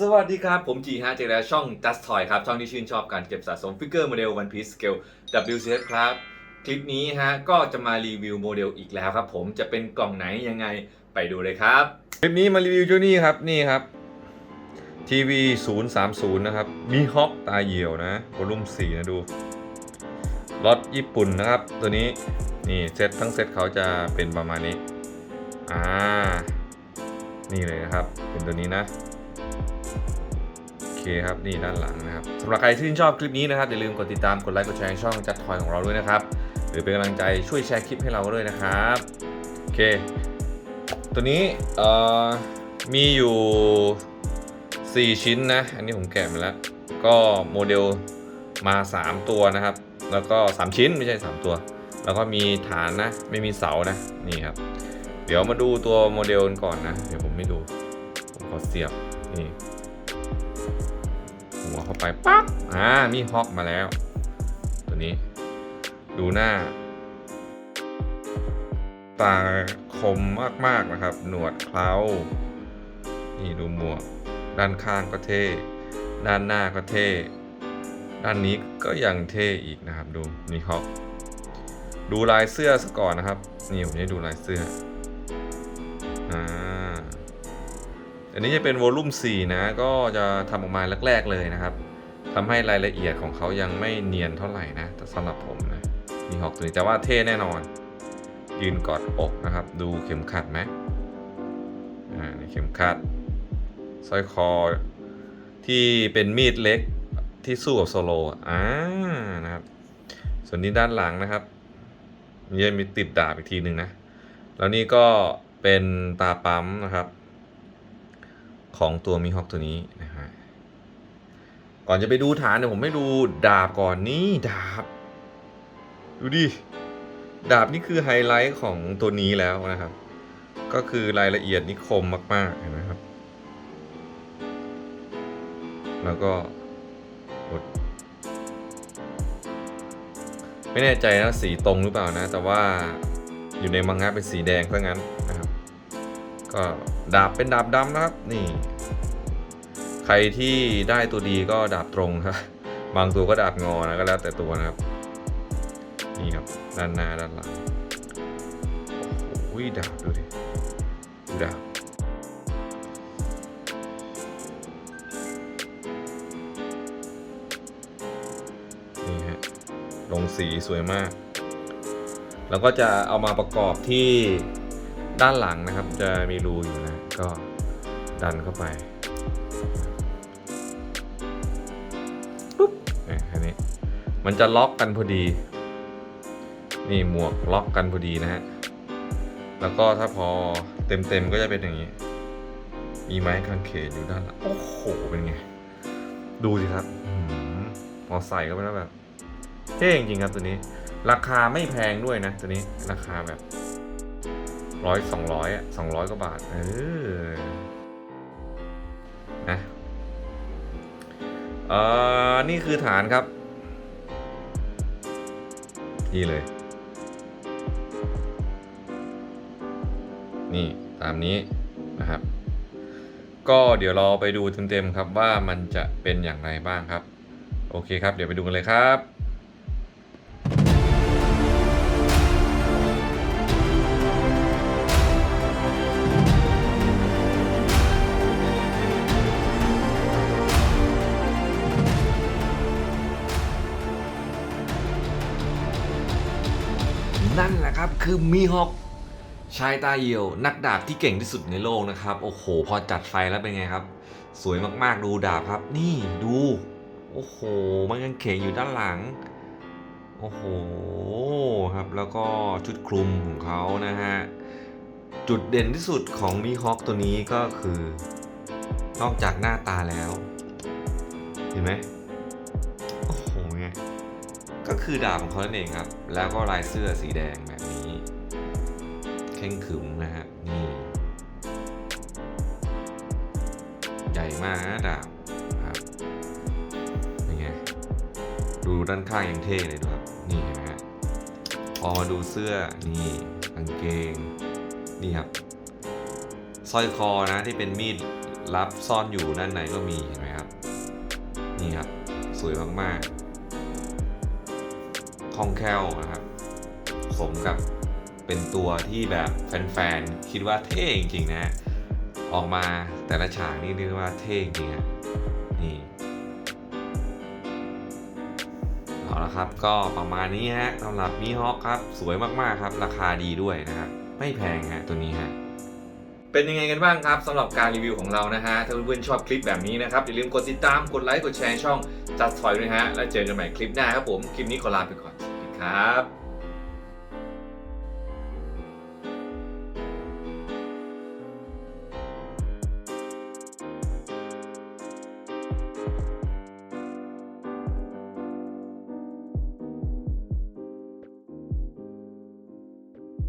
สวัสดีครับ ผมจีฮะเจอแล้วช่อง Just Toy ครับ ช่องที่ชื่นชอบการเก็บสะสมฟิกเกอร์โมเดล One Piece Scale WCS ครับ คลิปนี้ฮะ ก็จะมารีวิวโมเดลอีกแล้วครับผมจะเป็นกล่องไหนยังไงไปดูเลยครับ คลิปนี้มารีวิวเจ้านี่ครับ นี่ครับทีวี030 นะครับ มีฮอกตาเหี่ยวนะวอลุ่ม4 นะดูรถญี่ปุ่นนะครับ ตัวนี้นี่เซตทั้งเซตเขาจะเป็นประมาณนี้อ่านี่เลยนะครับ เป็นตัวนี้นะ คครับนี่ด้านหลังนะครับสำหรับใครที่ชื่นชอบคลิปนี้นะครับอย่าลืมกดติดตามกดไลค์กดแชร์ช่องจัดทอยของเราด้วยนะครับหรือเป็นกำลังใจช่วยแชร์คลิปให้เราด้วยนะครับโอเค ตัวนี้เอ่อมีอยู่ 4 ชิ้นนะ อันนี้ผมแกะมาแล้ว ก็โมเดลมา 3 ตัวนะครับ แล้วก็ 3 ชิ้นไม่ใช่ 3 ตัว แล้วก็มีฐานนะ ไม่มีเสานะ นี่ครับ เดี๋ยวมาดูตัวโมเดลกันก่อนนะ เดี๋ยวผมไม่ดู ผมขอเสียบ นี่ หัวเข้าไปปั๊บอ่ามีฮอกมาแล้ว ตัวนี้ ดูหน้า ตาคมมากๆนะครับ หนวดเครานี่ดูหมวก ด้านข้างก็เท่ ด้านหน้าก็เท่ ด้านนี้ก็ยังเท่อีกนะครับดูมีฮอกดูลายเสื้อซะก่อนนะครับ นี่ผมจะดูลายเสื้ออ่า อันนี้จะเป็นวอลลุ่ม4นะ ก็จะทำออกมาแรก ๆ เลยนะครับทำให้รายละเอียดของเขายังไม่เนียนเท่าไหร่นะแต่สำหรับผมนะ มีหอกตัวนี้แต่ว่าเท่แน่นอน ยืนกอดอกนะครับ ดูเข็มขัดไหมอ่าเข็มขัดสร้อยคอที่เป็นมีดเล็กที่สู้กับโซโลอ่านะครับ ส่วนนี้ด้านหลังนะครับมีมีติดดาบอีกทีหนึ่งนะ แล้วนี่ก็เป็นตาปั๊มนะครับ ของตัวมีฮอกตัวนี้นะฮะก่อนจะไปดูฐานเนี่ยผมไม่ดูดาบก่อนนี่ดาบ ดูดิ ดาบนี่คือไฮไลท์ของตัวนี้แล้วนะครับ ก็คือรายละเอียดนี่คมมากๆเห็นไหมครับ แล้วก็กดไม่แน่ใจนะสีตรงหรือเปล่านะ แต่ว่าอยู่ในมังงะเป็นสีแดงซะงั้นนะครับ ก็ ดาบเป็นดาบดำนะครับ นี่ ใครที่ได้ตัวดีก็ดาบตรงครับ บางตัวก็ดาบงอนะก็แล้วแต่ตัวนะครับ นี่ครับ ด้านหน้าด้านหลังโอ้โหดาบดูดิดูดาบนี่ฮะลงสีสวยมาก แล้วก็จะเอามาประกอบที่ ด้านหลังนะครับจะมีรูอยู่นะ ก็ดันเข้าไปปุ๊บเนี่ยอันนี้ มันจะล็อกกันพอดี นี่หมวกล็อกกันพอดีนะฮะ แล้วก็ถ้าพอเต็มๆก็จะเป็นอย่างนี้ มีไม้กางเขนอยู่ด้านหลัง โอ้โห เป็นไง ดูสิครับอพอใส่เข้าไปแล้วแบบเท่จริงครับตัวนี้ ราคาไม่แพงด้วยนะ ตัวนี้ราคาแบบ ร้อยสองร้อยอะสองร้อยกว่าบาท เออ นะเอ่อนี่คือฐานครับ นี่เลย นี่ตามนี้นะครับ ก็เดี๋ยวเราไปดูเต็มๆครับว่ามันจะเป็นอย่างไรบ้างครับ โอเคครับ เดี๋ยวไปดูกันเลยครับ นั่นแหละครับคือมีฮอกชายตาเหี่ยว นักดาบที่เก่งที่สุดในโลกนะครับ โอ้โห พอจัดไฟแล้วเป็นไงครับ สวยมากๆดูดาบครับ นี่ดู โอ้โห มันยังเข่งอยู่ด้านหลัง โอ้โหครับแล้วก็ชุดคลุมของเขานะฮะ จุดเด่นที่สุดของมีฮอกตัวนี้ก็คือ นอกจากหน้าตาแล้ว เห็นไหม ก็คือดาบของเขานั่นเองครับ แล้วก็ลายเสื้อสีแดงแบบนี้เข่งขึมนะฮะนี่ใหญ่มากนะดาบครับเป็นไงดูด้านข้างยังเท่เลยดูครับนี่นไหมฮะพอมาดูเสื้อนี่กางเกงนี่ครับสร้อยคอนะที่เป็นมีดลับซ่อนอยู่ด้านในก็มีเห็นไหมครับนี่ครับสวยมากๆ คล่องแคล่วนะครับ สมกับเป็นตัวที่แบบแฟนๆ คิดว่าเท่จริงๆนะออกมาแต่ละฉากนี่เรียกว่าเท่จริงฮะนี่เอาละครับก็ประมาณนี้ฮะสำหรับมีฮอคครับ สวยมากๆครับ ราคาดีด้วยนะครับ ไม่แพงฮะตัวนี้ฮะเป็นยังไงกันบ้างครับสำหรับการรีวิวของเรานะฮะ ถ้าเพื่อนๆชอบคลิปแบบนี้นะครับ อย่าลืมกดติดตามกดไลค์กดแชร์ช่องจัดถอยด้วยฮะ แล้วเจอกันใหม่คลิปหน้าครับผม คลิปนี้ขอลาไปก่อน ครับ